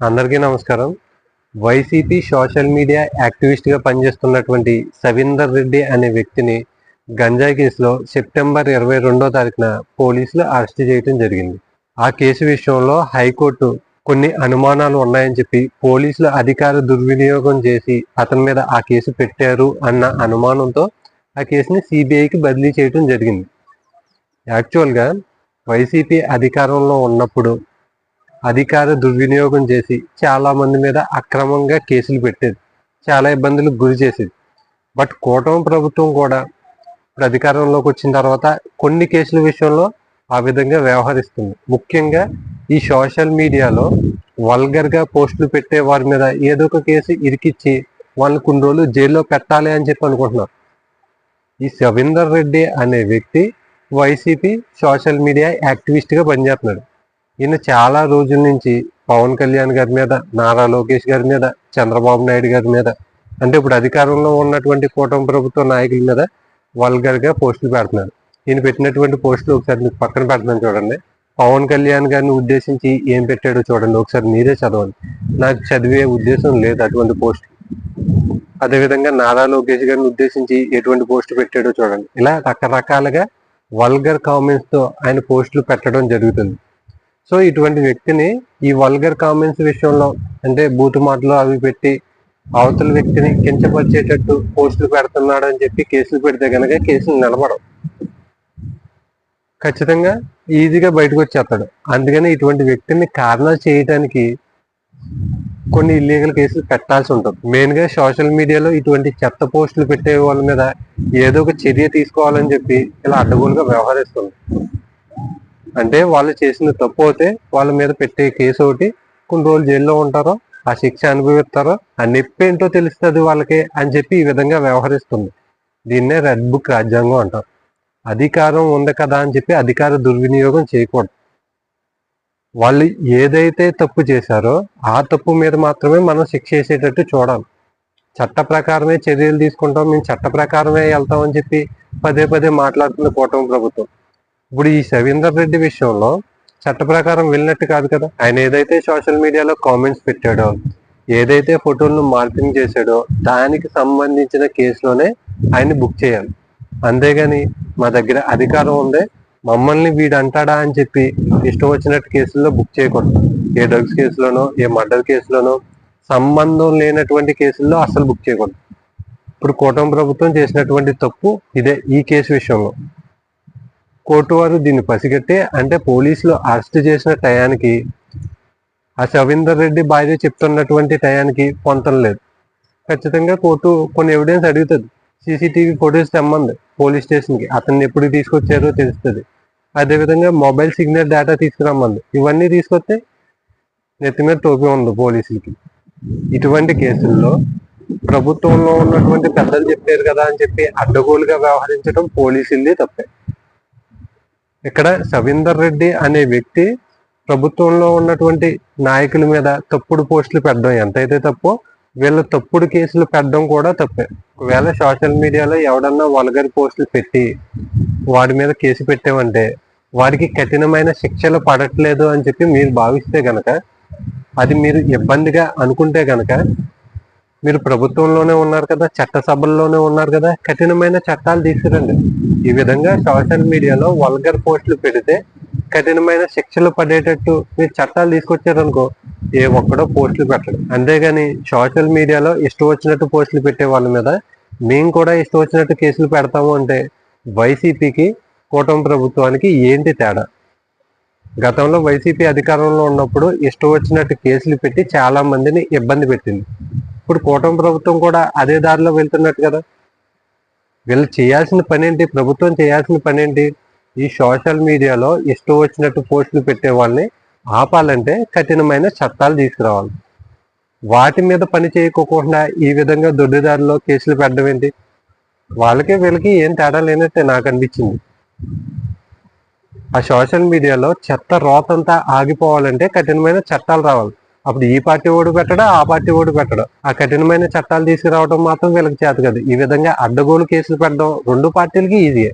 అందరికీ నమస్కారం. YCP social media యాక్టివిస్ట్గా పనిచేస్తున్నటువంటి సవీందర్ రెడ్డి అనే వ్యక్తిని గంజాయి కేసులో సెప్టెంబర్ ఇరవై రెండో తారీఖున పోలీసులు అరెస్ట్ చేయడం జరిగింది. ఆ కేసు విషయంలో హైకోర్టు కొన్ని అనుమానాలు ఉన్నాయని చెప్పి పోలీసులు అధికార దుర్వినియోగం చేసి అతని మీద ఆ కేసు పెట్టారు అన్న అనుమానంతో ఆ కేసుని సిబిఐకి బదిలీ చేయడం జరిగింది. యాక్చువల్గా వైసీపీ అధికారంలో ఉన్నప్పుడు అధికార దుర్వినియోగం చేసి చాలా మంది మీద అక్రమంగా కేసులు పెట్టేది. చాలా ఇబ్బందులకు గురి చేసేది. బట్ కూటమి ప్రభుత్వం కూడా ఇప్పుడు అధికారంలోకి వచ్చిన తర్వాత కొన్ని కేసుల విషయంలో ఆ విధంగా వ్యవహరిస్తుంది. ముఖ్యంగా ఈ సోషల్ మీడియాలో వల్గర్గా పోస్టులు పెట్టే వారి మీద ఏదో ఒక కేసు ఇరికిచ్చి వాళ్ళని కొన్ని రోజులు జైల్లో పెట్టాలి అని చెప్పి అనుకుంటున్నారు. ఈ సవీందర్ రెడ్డి అనే వ్యక్తి వైసీపీ సోషల్ మీడియా యాక్టివిస్ట్గా పనిచేస్తున్నాడు. ఈయన చాలా రోజుల నుంచి పవన్ కళ్యాణ్ గారి మీద నారా లోకేష్ గారి మీద చంద్రబాబు నాయుడు గారి మీద అంటే ఇప్పుడు అధికారంలో ఉన్నటువంటి కూటమి ప్రభుత్వ నాయకుల మీద వల్గర్గా పోస్టులు పెడుతున్నారు. ఈయన పెట్టినటువంటి పోస్టులు ఒకసారి మీకు పక్కన పెడుతున్నాను చూడండి. పవన్ కళ్యాణ్ గారిని ఉద్దేశించి ఏం పెట్టాడో చూడండి. ఒకసారి మీరే చదవండి. నాకు చదివే ఉద్దేశం లేదు అటువంటి పోస్ట్ అదేవిధంగా నారా లోకేష్ గారిని ఉద్దేశించి ఎటువంటి పోస్ట్ పెట్టాడో చూడండి. ఇలా రకరకాలుగా వల్గర్ కామెంట్స్తో ఆయన పోస్టులు పెట్టడం జరుగుతుంది. సో ఇటువంటి వ్యక్తిని ఈ వల్గర్ కామెంట్స్ విషయంలో అంటే బూతు మాటలు అవి పెట్టి అవతల వ్యక్తిని కించపరిచేటట్టు పోస్టులు పెడుతున్నాడు అని చెప్పి కేసులు పెడితే కనుక కేసులు నిలబడవు. ఖచ్చితంగా ఈజీగా బయటకు వచ్చేస్తాడు. అందుకని ఇటువంటి వ్యక్తిని కారణాలు చేయటానికి కొన్ని ఇల్లీగల్ కేసులు పెట్టాల్సి ఉంటుంది. మెయిన్గా సోషల్ మీడియాలో ఇటువంటి చెత్త పోస్టులు పెట్టే వాళ్ళ మీద ఏదో ఒక చర్య తీసుకోవాలని చెప్పి ఇలా అడ్డగోలుగా వ్యవహరిస్తుంది. అంటే వాళ్ళు చేసిన తప్పు అయితే వాళ్ళ మీద పెట్టే కేసు ఒకటి కొన్ని రోజులు జైల్లో ఉంటారో ఆ శిక్ష అనుభవిస్తారో ఆ నొప్పి ఏంటో తెలుస్తుంది వాళ్ళకి అని చెప్పి ఈ విధంగా వ్యవహరిస్తుంది. దీన్నే రెడ్ బుక్ రాజ్యాంగం అంటారు. అధికారం ఉంది కదా అని చెప్పి అధికార దుర్వినియోగం చేయకూడదు. వాళ్ళు ఏదైతే తప్పు చేశారో ఆ తప్పు మీద మాత్రమే మనం శిక్ష వేసేటట్టు చూడాలి. చట్ట ప్రకారమే చర్యలు తీసుకుంటాం మేము చట్ట ప్రకారమే వెళ్తామని చెప్పి పదే పదే మాట్లాడుతున్న కూటమి ప్రభుత్వం. ఇప్పుడు ఈ సవీందర్ రెడ్డి విషయంలో చట్ట ప్రకారం వెళ్ళినట్టు కాదు కదా. ఆయన ఏదైతే సోషల్ మీడియాలో కామెంట్స్ పెట్టాడో ఏదైతే ఫోటోలను మార్పింగ్ చేశాడో దానికి సంబంధించిన కేసులోనే ఆయన బుక్ చేయాలి. అంతేగాని మా దగ్గర అధికారం ఉంది మమ్మల్ని వీడు అంటాడా అని చెప్పి ఇష్టం వచ్చినట్టు కేసుల్లో బుక్ చేయకూడదు. ఏ డ్రగ్స్ కేసులోనో ఏ మర్డర్ కేసులోనో సంబంధం లేనటువంటి కేసుల్లో అసలు బుక్ చేయకూడదు. ఇప్పుడు కూటమి ప్రభుత్వం చేసినటువంటి తప్పు ఇదే ఈ కేసు విషయంలో. కోర్టు వారు దీన్ని పసిగట్టి అంటే పోలీసులు అరెస్ట్ చేసిన టయానికి ఆ శవీందర్ రెడ్డి భార్య చెప్తున్నటువంటి టయానికి పొంతం లేదు. ఖచ్చితంగా కోర్టు కొన్ని ఎవిడెన్స్ అడుగుతుంది. సీసీటీవీ ఫొటోస్ తెమ్మంది పోలీస్ స్టేషన్కి. అతన్ని ఎప్పుడు తీసుకొచ్చారో తెలుస్తుంది. అదేవిధంగా మొబైల్ సిగ్నల్ డేటా తీసుకురమ్మంది. ఇవన్నీ తీసుకొస్తే నెత్తి మీద టోపీ ఉంది పోలీసులకి. ఇటువంటి కేసుల్లో ప్రభుత్వంలో ఉన్నటువంటి పెద్దలు చెప్పారు కదా అని చెప్పి అడ్డగోలుగా వ్యవహరించడం పోలీసులది తప్పే. ఇక్కడ సవీందర్ రెడ్డి అనే వ్యక్తి ప్రభుత్వంలో ఉన్నటువంటి నాయకుల మీద తప్పుడు పోస్టులు పెట్టడం ఎంతైతే తప్పో వీళ్ళ తప్పుడు కేసులు పెట్టడం కూడా తప్పే. ఒకవేళ సోషల్ మీడియాలో ఎవడన్నా వల్గర్ పోస్టులు పెట్టి వాడి మీద కేసు పెట్టామంటే వాడికి కఠినమైన శిక్షలు పడట్లేదు అని చెప్పి మీరు భావిస్తే గనక అది మీరు ఇబ్బందిగా అనుకుంటే గనక మీరు ప్రభుత్వంలోనే ఉన్నారు కదా చట్టసభల్లోనే ఉన్నారు కదా కఠినమైన చట్టాలు తీసుకురండి ఈ విధంగా సోషల్ మీడియాలో వల్గర్ పోస్టులు పెడితే కఠినమైన శిక్షలు పడేటట్టు మీరు చట్టాలు తీసుకొచ్చారనుకో ఏ ఒక్కడో పోస్టులు పెట్టడం అంతేగాని సోషల్ మీడియాలో ఇష్టం వచ్చినట్టు పోస్టులు పెట్టే వాళ్ళ మీద మేము కూడా ఇష్టం వచ్చినట్టు కేసులు పెడతాము అంటే వైసీపీకి కూటమి ప్రభుత్వానికి ఏంటి తేడా? గతంలో వైసీపీ అధికారంలో ఉన్నప్పుడు ఇష్టం వచ్చినట్టు కేసులు పెట్టి చాలా మందిని ఇబ్బంది పెట్టింది. ఇప్పుడు కూటమి ప్రభుత్వం కూడా అదే దారిలో వెళ్తున్నట్టు కదా. వీళ్ళు చేయాల్సిన పని ఏంటి ప్రభుత్వం చేయాల్సిన పని ఏంటి ఈ సోషల్ మీడియాలో ఇష్టం వచ్చినట్టు పోస్టులు పెట్టే వాళ్ళని ఆపాలంటే కఠినమైన చట్టాలు తీసుకురావాలి. వాటి మీద పని చేయకోకుండా ఈ విధంగా దొడ్డిదారిలో కేసులు పెట్టడం ఏంటి? వాళ్ళకి వీళ్ళకి ఏం తేడా లేనట్టే నాకు అనిపించింది. ఆ సోషల్ మీడియాలో చెత్త రోతంతా ఆగిపోవాలంటే కఠినమైన చట్టాలు రావాలి. అప్పుడు ఈ పార్టీ ఓడి పెట్టడా ఆ పార్టీ ఓడి పెట్టడం. ఆ కఠినమైన చట్టాలు తీసుకురావడం మాత్రం వీళ్ళకి చేత కదా. ఈ విధంగా అడ్డగోలు కేసులు పెట్టడం రెండు పార్టీలకి ఈజీయే